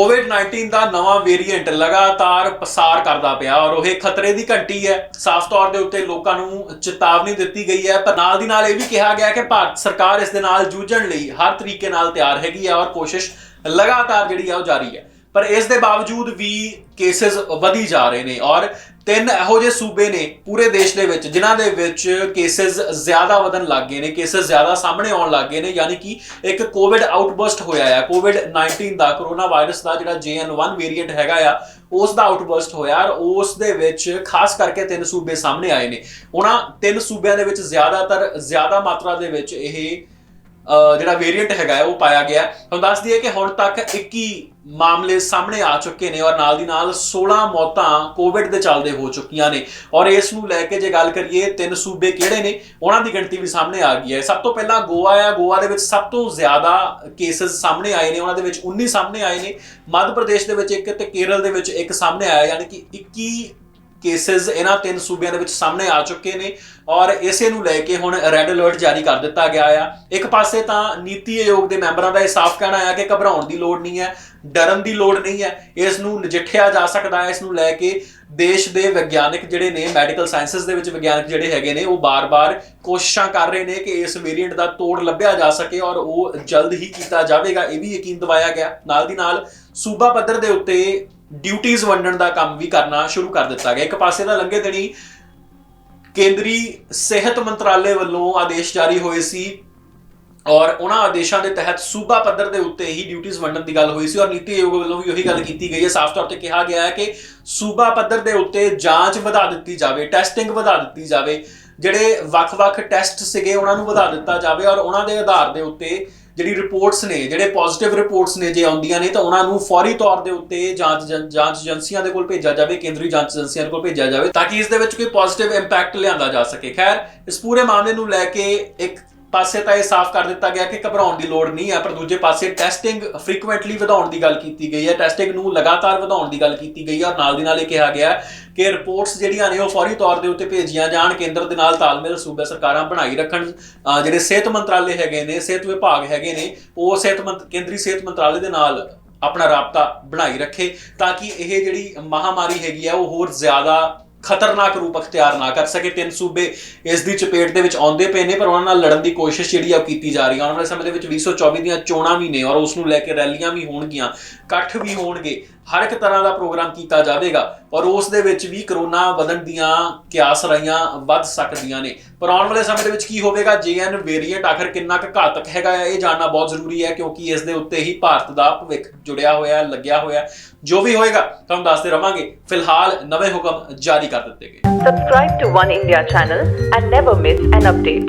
ਕੋਵਿਡ-19 ਦਾ ਨਵਾਂ ਵੇਰੀਐਂਟ ਲਗਾਤਾਰ ਪਸਾਰ ਕਰਦਾ ਪਿਆ ਔਰ ਉਹ ਇਹ ਖਤਰੇ ਦੀ ਘੰਟੀ ਹੈ। ਸਾਫ਼ ਤੌਰ ਦੇ ਉੱਤੇ ਲੋਕਾਂ ਨੂੰ ਚੇਤਾਵਨੀ ਦਿੱਤੀ ਗਈ ਹੈ, ਪਰ ਨਾਲ ਦੀ ਨਾਲ ਇਹ ਵੀ ਕਿਹਾ ਗਿਆ ਕਿ ਭਾਰਤ ਸਰਕਾਰ ਇਸ ਦੇ ਨਾਲ ਜੂਝਣ ਲਈ ਹਰ ਤਰੀਕੇ ਨਾਲ ਤਿਆਰ ਹੈਗੀ ਹੈ ਔਰ ਕੋਸ਼ਿਸ਼ ਲਗਾਤਾਰ ਜਿਹੜੀ ਆ ਉਹ ਜਾਰੀ ਹੈ। ਪਰ ਇਸ ਦੇ ਬਾਵਜੂਦ ਵੀ ਕੇਸਸ ਵਧੀ ਜਾ ਰਹੇ ਨੇ ਔਰ ਤਿੰਨ ਇਹੋ ਜਿਹੇ ਸੂਬੇ ਨੇ ਪੂਰੇ ਦੇਸ਼ ਦੇ ਵਿੱਚ ਜਿਨ੍ਹਾਂ ਦੇ ਵਿੱਚ ਕੇਸਸ ਜ਼ਿਆਦਾ ਵਧਣ ਲੱਗ ਗਏ ਨੇ ਕੇਸਸ ਜ਼ਿਆਦਾ ਸਾਹਮਣੇ ਆਉਣ ਲੱਗ ਗਏ ਨੇ, ਯਾਨੀ ਕਿ ਇੱਕ ਕੋਵਿਡ ਆਊਟਬਰਸਟ ਹੋਇਆ ਹੈ ਕੋਵਿਡ 19 ਦਾ ਕੋਰੋਨਾ ਵਾਇਰਸ ਦਾ ਜਿਹੜਾ JN1 ਵੇਰੀਐਂਟ ਹੈਗਾ ਆ, ਉਸ ਦਾ ਆਊਟਬਰਸਟ ਹੋਇਆ ਔਰ ਉਸ ਦੇ ਵਿੱਚ ਖਾਸ ਕਰਕੇ ਤਿੰਨ ਸੂਬੇ ਸਾਹਮਣੇ ਆਏ ਨੇ। ਉਹਨਾਂ ਤਿੰਨ ਸੂਬਿਆਂ ਦੇ ਵਿੱਚ ਜ਼ਿਆਦਾਤਰ ਜ਼ਿਆਦਾ ਮਾਤਰਾ ਦੇ ਵਿੱਚ ਇਹ ਜਿਹੜਾ ਵੇਰੀਐਂਟ ਹੈਗਾ ਉਹ ਪਾਇਆ ਗਿਆ ਤੁਹਾਨੂੰ ਦੱਸ ਦਈਏ ਕਿ ਹੁਣ ਤੱਕ 21 ਮਾਮਲੇ ਸਾਹਮਣੇ ਆ ਚੁੱਕੇ ਨੇ ਔਰ ਨਾਲ ਦੀ ਨਾਲ 16 ਮੌਤਾਂ ਕੋਵਿਡ ਦੇ ਚੱਲਦੇ ਹੋ ਚੁੱਕੀਆਂ ਨੇ। ਔਰ ਇਸ ਨੂੰ ਲੈ ਕੇ ਜੇ ਗੱਲ ਕਰੀਏ, ਤਿੰਨ ਸੂਬੇ ਕਿਹੜੇ ਨੇ? ਉਹਨਾਂ ਦੀ ਗਿਣਤੀ ਵੀ ਸਾਹਮਣੇ ਆ ਗਈ ਹੈ। ਸਭ ਤੋਂ ਪਹਿਲਾਂ ਗੋਆ ਆ ਗੋਆ ਦੇ ਵਿੱਚ ਸਭ ਤੋਂ ਜ਼ਿਆਦਾ ਕੇਸਸ ਸਾਹਮਣੇ ਆਏ ਨੇ। ਉਹਨਾਂ ਦੇ ਵਿੱਚ 19 ਸਾਹਮਣੇ ਆਏ ਨੇ। ਮੱਧ ਪ੍ਰਦੇਸ਼ ਦੇ ਵਿੱਚ ਇੱਕ ਤੇ ਕੇਰਲ ਦੇ ਵਿੱਚ ਇੱਕ ਸਾਹਮਣੇ ਆਇਆ, ਯਾਨੀ ਕਿ 21 ਕੇਸਸ ਇਹਨਾਂ ਤਿੰਨ ਸੂਬਿਆਂ ਦੇ ਵਿੱਚ ਸਾਹਮਣੇ ਆ ਚੁੱਕੇ ਨੇ ਔਰ ਇਸੇ ਨੂੰ ਲੈ ਕੇ ਹੁਣ ਰੈੱਡ ਅਲਰਟ ਜਾਰੀ ਕਰ ਦਿੱਤਾ ਗਿਆ ਆ। ਇੱਕ ਪਾਸੇ ਤਾਂ ਨੀਤੀ ਆਯੋਗ ਦੇ ਮੈਂਬਰਾਂ ਦਾ ਇਹ ਸਾਫ਼ ਕਹਿਣਾ ਆ ਕਿ ਘਬਰਾਉਣ ਦੀ ਲੋੜ ਨਹੀਂ ਹੈ, ਡਰਨ ਦੀ ਲੋੜ ਨਹੀਂ ਹੈ। ਇਸ ਨੂੰ ਨਜਿੱਠਿਆ ਜਾ ਸਕਦਾ ਹੈ, ਇਸ ਨੂੰ ਲੈ ਕੇ ਦੇਸ਼ ਦੇ ਵਿਗਿਆਨਕ ਜਿਹੜੇ ਨੇ ਮੈਡੀਕਲ ਸਾਇੰਸਸ ਦੇ ਵਿੱਚ ਵਿਗਿਆਨਕ ਜਿਹੜੇ ਹੈਗੇ ਨੇ, ਉਹ ਬਾਰ-ਬਾਰ ਕੋਸ਼ਿਸ਼ਾਂ ਕਰ ਰਹੇ ਨੇ ਕਿ ਇਸ ਵੇਰੀਐਂਟ ਦਾ ਤੋੜ ਲੱਭਿਆ ਜਾ ਸਕੇ ਔਰ ਉਹ ਜਲਦ ਹੀ ਕੀਤਾ ਜਾਵੇਗਾ। ਇਹ ਵੀ ਯਕੀਨ ਦਿਵਾਇਆ ਗਿਆ। ਨਾਲ ਦੀ ਨਾਲ ਸੂਬਾ ਪੱਧਰ ਦੇ ਉੱਤੇ ਡਿਊਟੀਆਂ ਵੰਡਣ ਦਾ ਕੰਮ ਵੀ ਕਰਨਾ ਸ਼ੁਰੂ ਕਰ ਦਿੱਤਾ ਗਿਆ। ਇੱਕ ਪਾਸੇ ਦਾ ਲੰਘੇ ਦਿਨੀ ਕੇਂਦਰੀ ਸਿਹਤ ਮੰਤਰਾਲੇ ਵੱਲੋਂ ਆਦੇਸ਼ ਜਾਰੀ ਹੋਏ ਸੀ ਔਰ ਉਹਨਾਂ ਆਦੇਸ਼ਾਂ ਦੇ ਤਹਿਤ ਸੂਬਾ ਪੱਧਰ ਦੇ ਉੱਤੇ ਹੀ ਡਿਊਟੀਆਂ ਵੰਡਣ ਦੀ ਗੱਲ ਹੋਈ ਸੀ ਔਰ ਨੀਤੀ ਆਯੋਗ ਵੱਲੋਂ ਵੀ ਉਹੀ ਗੱਲ ਕੀਤੀ ਗਈ ਹੈ। ਸਾਫ਼ ਤੌਰ ਤੇ ਕਿਹਾ ਗਿਆ ਹੈ ਕਿ ਸੂਬਾ ਪੱਧਰ ਦੇ ਉੱਤੇ ਜਾਂਚ ਵਧਾ ਦਿੱਤੀ ਜਾਵੇ ਟੈਸਟਿੰਗ ਵਧਾ ਦਿੱਤੀ ਜਾਵੇ, ਜਿਹੜੇ ਵੱਖ-ਵੱਖ ਟੈਸਟ ਸੀਗੇ ਉਹਨਾਂ ਨੂੰ ਵਧਾ ਦਿੱਤਾ ਜਾਵੇ ਔਰ ਉਹਨਾਂ ਦੇ ਆਧਾਰ ਦੇ ਉੱਤੇ ਜਿਹੜੀ ਰਿਪੋਰਟਸ ਨੇ, ਜਿਹੜੇ ਪੋਜ਼ਿਟਿਵ ਰਿਪੋਰਟਸ ਨੇ ਜੇ ਆਉਂਦੀਆਂ ਨੇ, ਤਾਂ ਉਹਨਾਂ ਨੂੰ ਫੌਰੀ ਤੌਰ ਦੇ ਉੱਤੇ ਜਾਂਚ ਜ- ਜਾਂਚ ਏਜੰਸੀਆਂ ਦੇ ਕੋਲ ਭੇਜਿਆ ਜਾਵੇ, ਕੇਂਦਰੀ ਜਾਂਚ ਏਜੰਸੀਆਂ ਦੇ ਕੋਲ ਭੇਜਿਆ ਜਾਵੇ, ਤਾਂ ਕਿ ਇਸ ਦੇ ਵਿੱਚ ਕੋਈ ਪੋਜ਼ਿਟਿਵ ਇੰਪੈਕਟ ਲਿਆਂਦਾ ਜਾ ਸਕੇ। ਖੈਰ, ਇਸ ਪੂਰੇ ਮਾਮਲੇ ਨੂੰ ਲੈ ਕੇ ਇੱਕ ਪਾਸੇ ਤਾਂ ਇਹ ਸਾਫ਼ ਕਰ ਦਿੱਤਾ ਗਿਆ ਕਿ ਘਬਰਾਉਣ ਦੀ ਲੋੜ ਨਹੀਂ ਹੈ ਪਰ ਦੂਜੇ ਪਾਸੇ ਟੈਸਟਿੰਗ ਫ੍ਰੀਕੁਐਂਟਲੀ ਵਧਾਉਣ ਦੀ ਗੱਲ ਕੀਤੀ ਗਈ ਹੈ। ਟੈਸਟਿੰਗ ਨੂੰ ਲਗਾਤਾਰ ਵਧਾਉਣ ਦੀ ਗੱਲ ਕੀਤੀ ਗਈ ਹੈ ਔਰ ਨਾਲ ਦੀ ਨਾਲ ਇਹ ਕਿਹਾ ਗਿਆ ਕਿ ਰਿਪੋਰਟਸ ਜਿਹੜੀਆਂ ਨੇ ਉਹ ਫੌਰੀ ਤੌਰ ਦੇ ਉੱਤੇ ਭੇਜੀਆਂ ਜਾਣ, ਕੇਂਦਰ ਦੇ ਨਾਲ ਤਾਲਮੇਲ ਸੂਬਾ ਸਰਕਾਰਾਂ ਬਣਾਈ ਰੱਖਣ ਜਿਹੜੇ ਸਿਹਤ ਮੰਤਰਾਲੇ ਹੈਗੇ ਨੇ, ਸਿਹਤ ਵਿਭਾਗ ਹੈਗੇ ਨੇ, ਉਹ ਸਿਹਤ ਮੰਤ, ਕੇਂਦਰੀ ਸਿਹਤ ਮੰਤਰਾਲੇ ਦੇ ਨਾਲ ਆਪਣਾ ਰਾਬਤਾ ਬਣਾਈ ਰੱਖੇ ਤਾਂ ਕਿ ਇਹ ਜਿਹੜੀ ਮਹਾਮਾਰੀ ਹੈਗੀ ਆ ਉਹ ਹੋਰ ਜ਼ਿਆਦਾ ਖਤਰਨਾਕ ਰੂਪ ਅਖਤਿਆਰ ਨਾ ਕਰ ਸਕੇ। ਤਿੰਨ ਸੂਬੇ ਇਸ ਦੀ ਚਪੇਟ ਦੇ ਵਿੱਚ ਆਉਂਦੇ ਪਏ ਨੇ ਪਰ ਉਹਨਾਂ ਨਾਲ ਲੜਨ ਦੀ ਕੋਸ਼ਿਸ਼ ਜਿਹੜੀ ਆ ਉਹ ਕੀਤੀ ਜਾ ਰਹੀ ਹੈ ਆਉਣ ਵਾਲੇ ਸਮੇਂ ਦੇ ਵਿੱਚ 2024 ਦੀਆਂ ਚੋਣਾਂ ਵੀ ਨੇ ਔਰ ਉਸ ਨੂੰ ਲੈ ਕੇ ਰੈਲੀਆਂ ਵੀ ਹੋਣਗੀਆਂ ਇਕੱਠ ਵੀ ਹੋਣਗੇ। ਹਰ ਇੱਕ ਤਰ੍ਹਾਂ ਦਾ ਪ੍ਰੋਗਰਾਮ ਕੀਤਾ ਜਾਵੇਗਾ ਔਰ ਉਸ ਦੇ ਵਿੱਚ ਵੀ ਕਰੋਨਾ ਵਧਣ ਦੀਆਂ ਕਿਆਸ ਰਾਈਆਂ ਵੱਧ ਸਕਦੀਆਂ ਨੇ। ਪਰ ਆਉਣ ਵਾਲੇ ਸਮੇਂ ਦੇ ਵਿੱਚ ਕੀ ਹੋਵੇਗਾ? ਜੇਐਨ ਵੇਰੀਐਂਟ ਆਖਰ ਕਿੰਨਾ ਕੁ ਘਾਤਕ ਹੈਗਾ ਹੈ, ਇਹ ਜਾਣਨਾ ਬਹੁਤ ਜ਼ਰੂਰੀ ਹੈ ਕਿਉਂਕਿ ਇਸ ਦੇ ਉੱਤੇ ਹੀ ਭਾਰਤ ਦਾ ਭਵਿੱਖ ਜੁੜਿਆ ਹੋਇਆ ਲੱਗਿਆ ਹੋਇਆ। ਜੋ ਵੀ ਹੋਏਗਾ ਤੁਹਾਨੂੰ ਦੱਸਦੇ ਰਵਾਂਗੇ। ਫਿਲਹਾਲ ਨਵੇਂ ਹੁਕਮ ਜਾਰੀ কাতার থেকে subscribe to one India channel and never miss an update